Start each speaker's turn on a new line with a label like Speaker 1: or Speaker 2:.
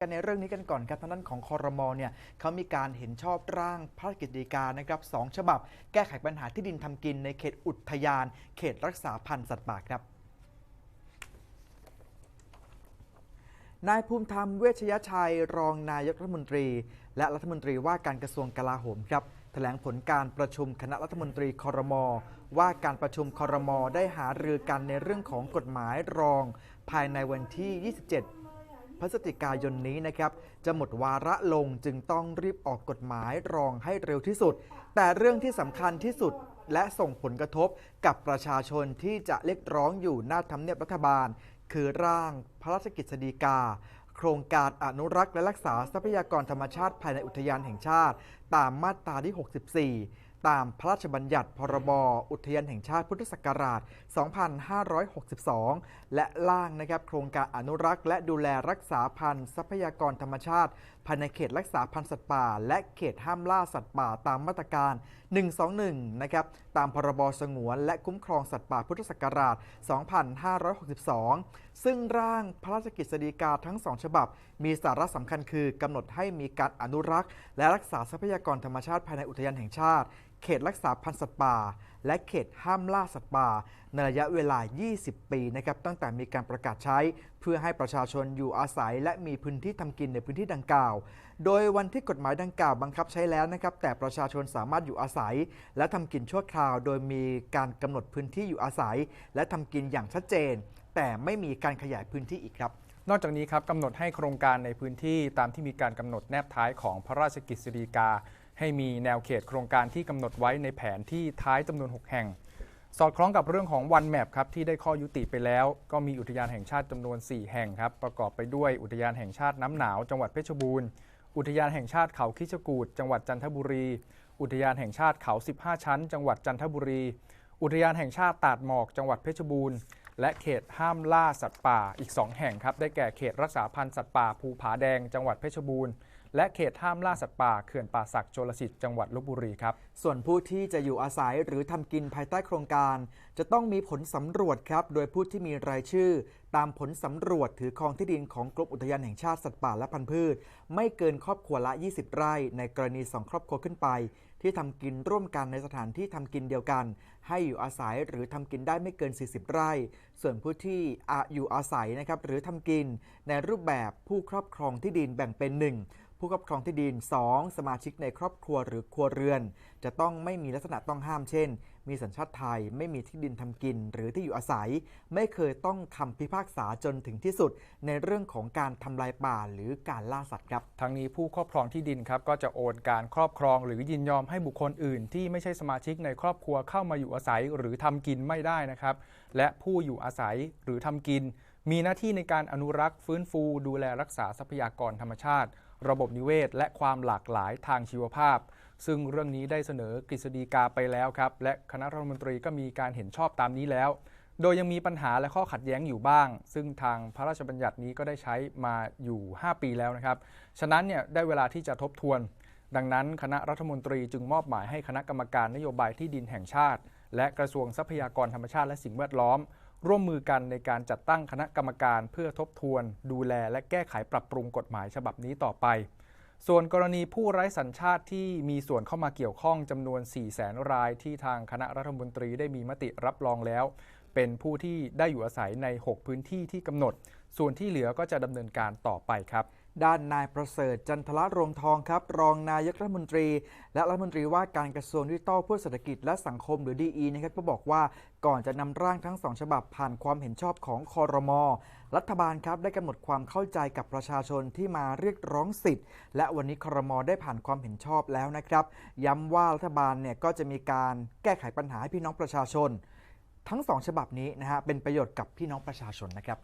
Speaker 1: กันในเรื่องนี้กันก่อนครับทางด้านของคอรมอเนี่ยเขามีการเห็นชอบร่างพระราชกฤษฎีกานะครับสองฉบับ แก้ไขปัญหาที่ดินทำกินในเขตอุทยาน เขตรักษาพันธุ์สัตว์ป่าครับนายภูมิธรรมเวชยชัยรองนายกรัฐมนตรี และรัฐมนตรีว่าการกระทรวงกลาโหมครับแถลงผลการประชุมคณะรัฐมนตรีคอรมอว่าการประชุมคอรมอได้หารือกันในเรื่องของกฎหมายรอง ภายในวันที่ 27 พฤศจิกายนนี้นะครับ จะหมดวาระลงจึงต้องรีบออกกฎหมายรองให้เร็วที่สุด แต่เรื่องที่สำคัญที่สุดและส่งผลกระทบกับประชาชนที่จะเรียกร้องอยู่หน้าทำเนียบรัฐบาล คือร่างพระราชกิจสฎีกา โครงการอนุรักษ์และรักษาทรัพยากรธรรมชาติภายในอุทยานแห่งชาติ ตามมาตราที่ 64 ตามพระราชบัญญัติพรบอุทยานแห่งชาติพุทธศักราช 2562 และร่างนะครับโครงการอนุรักษ์ และดูแลรักษาพันธุ์ทรัพยากรธรรมชาติภายในเขตรักษาพันธุ์สัตว์ป่า และเขตห้ามล่าสัตว์ป่าตามมาตรการ 121 นะครับตามพรบสงวนและคุ้มครองสัตว์ป่าพุทธศักราช 2562 ซึ่งร่างพระราชกฤษฎีกาทั้งสองฉบับ มีสาระสำคัญคือกำหนดให้มีการอนุรักษ์ และรักษาทรัพยากรธรรมชาติภายในอุทยานแห่งชาติ เขตรักษาพันธุ์สัตว์ป่า และเขตห้ามล่าสัตว์ป่า ในระยะเวลา 20 ปีนะครับตั้งแต่มีการประกาศใช้ เพื่อให้ประชาชนอยู่อาศัย และมีพื้นที่ทำกินในพื้นที่ดังกล่าว โดยวันที่กฎหมายดังกล่าวบังคับใช้แล้วนะครับแต่ประชาชนสามารถอยู่อาศัย และทำกินชั่วคราว โดยมีการกำหนดพื้นที่อยู่อาศัย และทำกินอย่างชัดเจน แต่ไม่มีการขยายพื้นที่อีกครับ
Speaker 2: นอกจากนี้ครับกำหนดให้โครงการในพื้นที่ตามที่มีการกำหนดแนบท้ายของพระราชกฤษฎีกา ให้มีแนวเขตโครงการที่กำหนดไว้ในแผนที่ท้ายจำนวน 6 แห่ง สอดคล้องกับเรื่องของวันแมปครับที่ได้ข้อยุติไปแล้ว ก็มีอุทยานแห่งชาติจำนวน 4 แห่งครับประกอบไปด้วยอุทยานแห่งชาติน้ำหนาวจังหวัดเพชรบูรณ์อุทยานแห่งชาติเขาคิชกูดจังหวัดจันทบุรี อุทยานแห่งชาติเขา 15 ชั้น จังหวัดจันทบุรี อุทยานแห่งชาติตาดหมอก จังหวัดเพชรบูรณ์ และเขตห้ามล่าสัตว์ป่าอีก 2 แห่งครับ ได้แก่เขตรักษาพันธุ์สัตว์ป่าภูผาแดงจังหวัดเพชรบูรณ์และเขตห้ามล่าสัตว์ป่าเขื่อนป่าสักโจลสิทธิ์จังหวัดลบบุรีครับ
Speaker 1: ส่วนผู้ที่จะอยู่อาศัยหรือทำกินภายใต้โครงการ จะต้องมีผลสำรวจครับ โดยผู้ที่มีรายชื่อ ตามผลสำรวจถือครองที่ดินของกรมอุทยานแห่งชาติสัตว์ป่าและพันธุ์พืช ไม่เกินครอบครัวละ 20 ไร่ ในกรณี 2 ครอบครัวขึ้นไป ที่ทำกินร่วมกันในสถานที่ทำกินเดียวกัน ให้อยู่อาศัยหรือทำกินได้ไม่เกิน 40 ไร่ ส่วนผู้ที่อาอยู่อาศัยนะครับหรือทำกินในรูปแบบผู้ครอบครองที่ดินแบ่งเป็น 1 ผู้ครอบครองที่ดิน 2 สมาชิกในครอบครัวหรือครัวเรือน จะต้องไม่มีลักษณะต้องห้ามเช่น มีสัญชาติไทย ไม่มีที่ดินทำกินหรือที่อยู่อาศัย ไม่เคยต้องคำพิพากษาจนถึงที่สุด ในเรื่องของการทำลายป่าหรือการล่าสัตว์ครับ
Speaker 2: ทั้งนี้ผู้ครอบครองที่ดินครับก็จะโอนการครอบครอง หรือยินยอมให้บุคคลอื่น ที่ไม่ใช่สมาชิกในครอบครัวเข้ามาอยู่อาศัยหรือทำกินไม่ได้นะครับ และผู้อยู่อาศัยหรือทำกิน มีหน้าที่ในการอนุรักษ์ฟื้นฟู ดูแลรักษาทรัพยากรธรรมชาติ ระบบนิเวศ และความหลากหลายทางชีวภาพ ซึ่งเรื่องนี้ได้เสนอกฤษฎีกาไปแล้วครับ และคณะรัฐมนตรีก็มีการเห็นชอบตามนี้แล้ว โดยยังมีปัญหาและข้อขัดแย้งอยู่บ้าง ซึ่งทางพระราชบัญญัตินี้ก็ได้ใช้มาอยู่ 5 ปีแล้วนะครับ ฉะนั้นเนี่ยได้เวลาที่จะทบทวน ดังนั้นคณะรัฐมนตรีจึงมอบหมายให้คณะกรรมการนโยบายที่ดินแห่งชาติ และกระทรวงทรัพยากรธรรมชาติและสิ่งแวดล้อม ร่วมมือกันในการจัดตั้งคณะกรรมการเพื่อทบทวน ดูแลและแก้ไขปรับปรุงกฎหมายฉบับนี้ต่อไป ส่วนกรณีผู้ไร้สัญชาติที่มีส่วนเข้ามาเกี่ยวข้องจำนวน 4 0 0แสนรายที่ทางคณะรัฐมนตรีได้มีมติรับรองแล้ว เป็นผู้ที่ได้อยู่อาศัยใน 6 พื้นที่ที่กำหนด ส่วนที่เหลือก็จะดำเนินการต่อไปครับ
Speaker 1: ด้านนายประเสริฐจันทละรวงทองครับ รองนายกรัฐมนตรี และรัฐมนตรีว่าการกระทรวงดิจิทัลเพื่อเศรษฐกิจและสังคมหรือดีนะครับก็บอกว่าก่อนจะนำร่างทั้งสองฉบับผ่านความเห็นชอบของคอรมอรัฐบาลครับได้กำหนดความเข้าใจกับประชาชนที่มาเรียกร้องสิทธิ์ และวันนี้คอรมอได้ผ่านความเห็นชอบแล้วนะครับ ย้ำว่ารัฐบาลเนี่ยก็จะมีการแก้ไขปัญหาให้พี่น้องประชาชน ทั้งสองฉบับนี้นะฮะเป็นประโยชน์กับพี่น้องประชาชนนะครับ